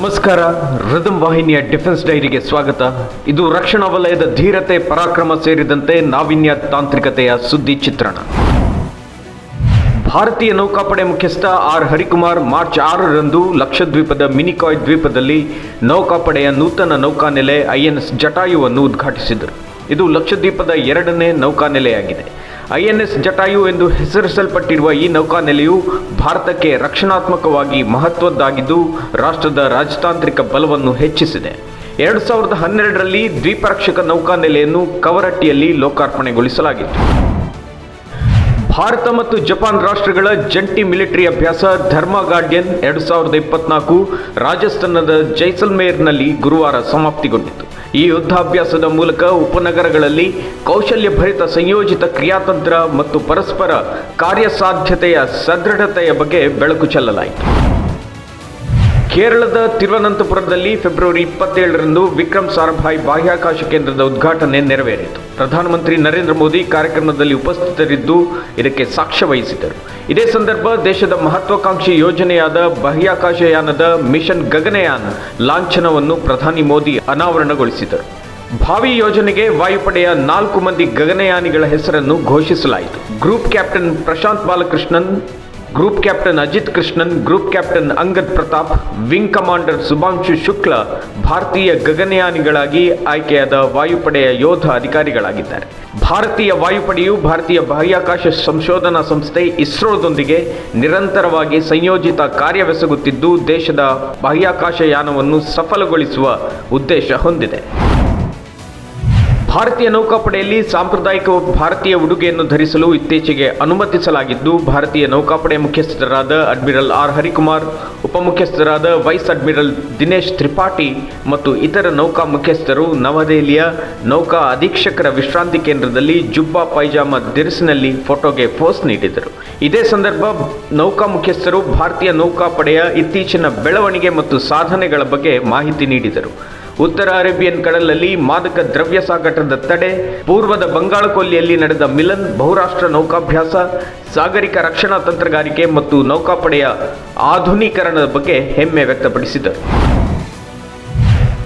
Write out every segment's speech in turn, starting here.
ನಮಸ್ಕಾರ. ರದಂ ವಾಹಿನಿಯ ಡಿಫೆನ್ಸ್ ಡೈರಿಗೆ ಸ್ವಾಗತ. ಇದು ರಕ್ಷಣಾ ವಲಯದ ಧೀರತೆ, ಪರಾಕ್ರಮ ಸೇರಿದಂತೆ ನಾವಿನ್ಯ ತಾಂತ್ರಿಕತೆಯ ಸುದ್ದಿ ಚಿತ್ರಣ. ಭಾರತೀಯ ನೌಕಾಪಡೆ ಮುಖ್ಯಸ್ಥ ಆರ್. ಹರಿಕುಮಾರ್ ಮಾರ್ಚ್ ಆರರಂದು ಲಕ್ಷದ್ವೀಪದ ಮಿನಿಕಾಯ್ ದ್ವೀಪದಲ್ಲಿ ನೌಕಾಪಡೆಯ ನೂತನ ನೌಕಾನೆಲೆ ಐಎನ್ಎಸ್ ಜಟಾಯುವನ್ನು ಉದ್ಘಾಟಿಸಿದರು. ಇದು ಲಕ್ಷದ್ವೀಪದ ಎರಡನೇ ನೌಕಾನೆಲೆಯಾಗಿದೆ. ಐಎನ್ಎಸ್ ಜಟಾಯು ಎಂದು ಹೆಸರಿಸಲ್ಪಟ್ಟಿರುವ ಈ ನೌಕಾನೆಲೆಯು ಭಾರತಕ್ಕೆ ರಕ್ಷಣಾತ್ಮಕವಾಗಿ ಮಹತ್ವದ್ದಾಗಿದ್ದು, ರಾಷ್ಟ್ರದ ರಾಜತಾಂತ್ರಿಕ ಬಲವನ್ನು ಹೆಚ್ಚಿಸಿದೆ. ಎರಡು ಸಾವಿರದ ಹನ್ನೆರಡರಲ್ಲಿ ನೌಕಾ ನೌಕಾನೆಲೆಯನ್ನು ಕವರಟ್ಟಿಯಲ್ಲಿ ಲೋಕಾರ್ಪಣೆಗೊಳಿಸಲಾಗಿತ್ತು. ಭಾರತ ಮತ್ತು ಜಪಾನ್ ರಾಷ್ಟ್ರಗಳ ಜಂಟಿ ಮಿಲಿಟರಿ ಅಭ್ಯಾಸ ಧರ್ಮ ಗಾರ್ಡಿಯನ್ ಎರಡು ಸಾವಿರದ ಇಪ್ಪತ್ನಾಲ್ಕು ರಾಜಸ್ಥಾನದ ಜೈಸಲ್ಮೇರ್ನಲ್ಲಿ ಗುರುವಾರ ಸಮಾಪ್ತಿಗೊಂಡಿತು. ಈ ಯುದ್ಧಾಭ್ಯಾಸದ ಮೂಲಕ ಉಪನಗರಗಳಲ್ಲಿ ಕೌಶಲ್ಯಭರಿತ ಸಂಯೋಜಿತ ಕ್ರಿಯಾತಂತ್ರ ಮತ್ತು ಪರಸ್ಪರ ಕಾರ್ಯಸಾಧ್ಯತೆಯ ಸದೃಢತೆಯ ಬಗ್ಗೆ ಬೆಳಕು ಚೆಲ್ಲಲಾಯಿತು. ಕೇರಳದ ತಿರುವನಂತಪುರದಲ್ಲಿ ಫೆಬ್ರವರಿ ಇಪ್ಪತ್ತೇಳರಂದು ವಿಕ್ರಮ್ ಸಾರಾಭಾಯಿ ಬಾಹ್ಯಾಕಾಶ ಕೇಂದ್ರದ ಉದ್ಘಾಟನೆ ನೆರವೇರಿತು. ಪ್ರಧಾನಮಂತ್ರಿ ನರೇಂದ್ರ ಮೋದಿ ಕಾರ್ಯಕ್ರಮದಲ್ಲಿ ಉಪಸ್ಥಿತರಿದ್ದು ಇದಕ್ಕೆ ಸಾಕ್ಷ್ಯ ವಹಿಸಿದರು. ಇದೇ ಸಂದರ್ಭ ದೇಶದ ಮಹತ್ವಾಕಾಂಕ್ಷಿ ಯೋಜನೆಯಾದ ಬಾಹ್ಯಾಕಾಶಯಾನದ ಮಿಷನ್ ಗಗನಯಾನ ಲಾಂಛನವನ್ನು ಪ್ರಧಾನಿ ಮೋದಿ ಅನಾವರಣಗೊಳಿಸಿದರು. ಭಾವಿ ಯೋಜನೆಗೆ ವಾಯುಪಡೆಯ ನಾಲ್ಕು ಮಂದಿ ಗಗನಯಾನಿಗಳ ಹೆಸರನ್ನು ಘೋಷಿಸಲಾಯಿತು. Group captain Prashanth Balakrishnan group captain Ajit Krishnan, group captain Angad Pratap, wing commander Shubhanshu Shukla, ಭಾರತೀಯ ಗಗನಯಾನಿಗಳಾಗಿ ಆಯ್ಕೆಯಾದ ವಾಯುಪಡೆಯ ಯೋಧ ಅಧಿಕಾರಿಗಳಾಗಿದ್ದಾರೆ. ಭಾರತೀಯ ವಾಯುಪಡೆಯು ಭಾರತೀಯ ಬಾಹ್ಯಾಕಾಶ ಸಂಶೋಧನಾ ಸಂಸ್ಥೆ ಇಸ್ರೋದೊಂದಿಗೆ ನಿರಂತರವಾಗಿ ಸಂಯೋಜಿತ ಕಾರ್ಯವೆಸಗುತ್ತಿದ್ದು, ದೇಶದ ಬಾಹ್ಯಾಕಾಶಯಾನವನ್ನು ಸಫಲಗೊಳಿಸುವ ಉದ್ದೇಶ ಹೊಂದಿದೆ. ಭಾರತೀಯ ನೌಕಾಪಡೆಯಲ್ಲಿ ಸಾಂಪ್ರದಾಯಿಕ ಭಾರತೀಯ ಉಡುಗೆಯನ್ನು ಧರಿಸಲು ಇತ್ತೀಚೆಗೆ ಅನುಮತಿಸಲಾಗಿದ್ದು, ಭಾರತೀಯ ನೌಕಾಪಡೆ ಮುಖ್ಯಸ್ಥರಾದ ಅಡ್ಮಿರಲ್ ಆರ್. ಹರಿಕುಮಾರ್ ಉಪಮುಖ್ಯಸ್ಥರಾದ ವೈಸ್ ಅಡ್ಮಿರಲ್ ದಿನೇಶ್ ತ್ರಿಪಾಠಿ ಮತ್ತು ಇತರ ನೌಕಾ ಮುಖ್ಯಸ್ಥರು ನವದೆಹಲಿಯ ನೌಕಾ ಅಧೀಕ್ಷಕರ ವಿಶ್ರಾಂತಿ ಕೇಂದ್ರದಲ್ಲಿ ಜುಬ್ಬಾ ಪೈಜಾಮ ದಿರಿಸಿನಲ್ಲಿ ಫೋಟೋಗೆ ಪೋಸ್ ನೀಡಿದರು. ಇದೇ ಸಂದರ್ಭ ನೌಕಾ ಮುಖ್ಯಸ್ಥರು ಭಾರತೀಯ ನೌಕಾಪಡೆಯ ಇತ್ತೀಚಿನ ಬೆಳವಣಿಗೆ ಮತ್ತು ಸಾಧನೆಗಳ ಬಗ್ಗೆ ಮಾಹಿತಿ ನೀಡಿದರು. ಉತ್ತರ ಅರೇಬಿಯನ್ ಕಡಲಲ್ಲಿ ಮಾದಕ ದ್ರವ್ಯ ಸಾಗಾಟದ ತಡೆ, ಪೂರ್ವದ ಬಂಗಾಳಕೊಲ್ಲಿಯಲ್ಲಿ ನಡೆದ ಮಿಲನ್ ಬಹುರಾಷ್ಟ್ರ ನೌಕಾಭ್ಯಾಸ, ಸಾಗರಿಕ ರಕ್ಷಣಾ ತಂತ್ರಗಾರಿಕೆ ಮತ್ತು ನೌಕಾಪಡೆಯ ಆಧುನೀಕರಣದ ಬಗ್ಗೆ ಹೆಮ್ಮೆ ವ್ಯಕ್ತಪಡಿಸಿದರು.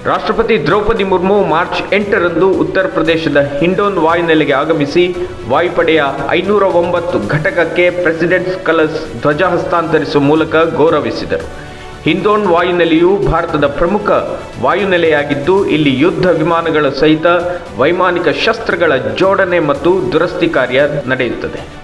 ರಾಷ್ಟ್ರಪತಿ ದ್ರೌಪದಿ ಮುರ್ಮು ಮಾರ್ಚ್ ಎಂಟರಂದು ಉತ್ತರ ಪ್ರದೇಶದ ಹಿಂಡೋನ್ ವಾಯುನೆಲೆಗೆ ಆಗಮಿಸಿ ವಾಯುಪಡೆಯ ಐನೂರ ಒಂಬತ್ತು ಘಟಕಕ್ಕೆ ಪ್ರೆಸಿಡೆಂಟ್ಸ್ ಕಲರ್ಸ್ ಧ್ವಜ ಹಸ್ತಾಂತರಿಸುವ ಮೂಲಕ ಗೌರವಿಸಿದರು. ಹಿಂದೋನ್ ವಾಯುನೆಲೆಯು ಭಾರತದ ಪ್ರಮುಖ ವಾಯುನೆಲೆಯಾಗಿದ್ದು, ಇಲ್ಲಿ ಯುದ್ಧ ವಿಮಾನಗಳ ಸಹಿತ ವೈಮಾನಿಕ ಶಸ್ತ್ರಗಳ ಜೋಡಣೆ ಮತ್ತು ದುರಸ್ತಿ ಕಾರ್ಯ ನಡೆಯುತ್ತದೆ.